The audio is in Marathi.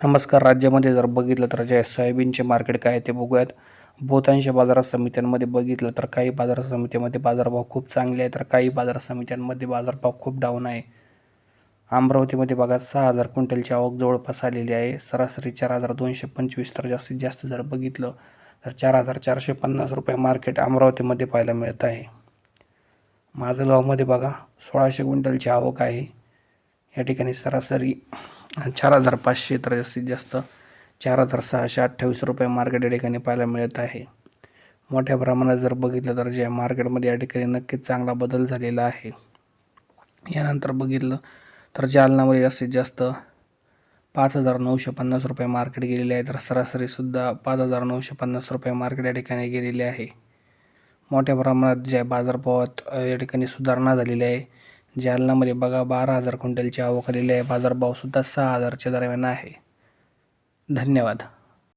नमस्कार राज्यामध्ये जर बघितलं तर जे सोयाबीनचे मार्केट काय आहे ते बघूयात. बहुतांश बाजार समित्यांमध्ये बघितलं तर काही बाजार समितीमध्ये बाजारभाव खूप चांगले आहे तर काही बाजार समित्यांमध्ये बाजारभाव खूप डाऊन आहे. अमरावतीमध्ये बघा सहा हजार क्विंटलची आवक जवळपास आलेली आहे. सरासरी चार हजार दोनशे पंचवीस तर जास्तीत जास्त जर बघितलं तर चार हजार चारशे पन्नास रुपये मार्केट अमरावतीमध्ये पाहायला मिळत आहे. माझं गावमध्ये बघा सोळाशे क्विंटलची आवक आहे. या ठिकाणी सरासरी चार हजार पाचशे तर जास्तीत जास्त चार हजार सहाशे अठ्ठावीस रुपये मार्केट या ठिकाणी पाहायला मिळत आहे. मोठ्या प्रमाणात जर बघितलं तर जे मार्केटमध्ये या ठिकाणी नक्कीच चांगला बदल झालेला आहे. यानंतर बघितलं तर जालनामध्ये जास्तीत जास्त पाच हजार नऊशे पन्नास रुपये मार्केट गेलेले आहे. तर सरासरीसुद्धा पाच हजार नऊशे पन्नास रुपये मार्केट या ठिकाणी गेलेले आहे. मोठ्या प्रमाणात जे बाजारभावात या ठिकाणी सुधारणा झालेली आहे जालनामध्ये बघा बारा हजार क्विंटलची आवक आलेली आहे. बाजारभावसुद्धा सहा हजारच्या दरम्यान आहे. धन्यवाद.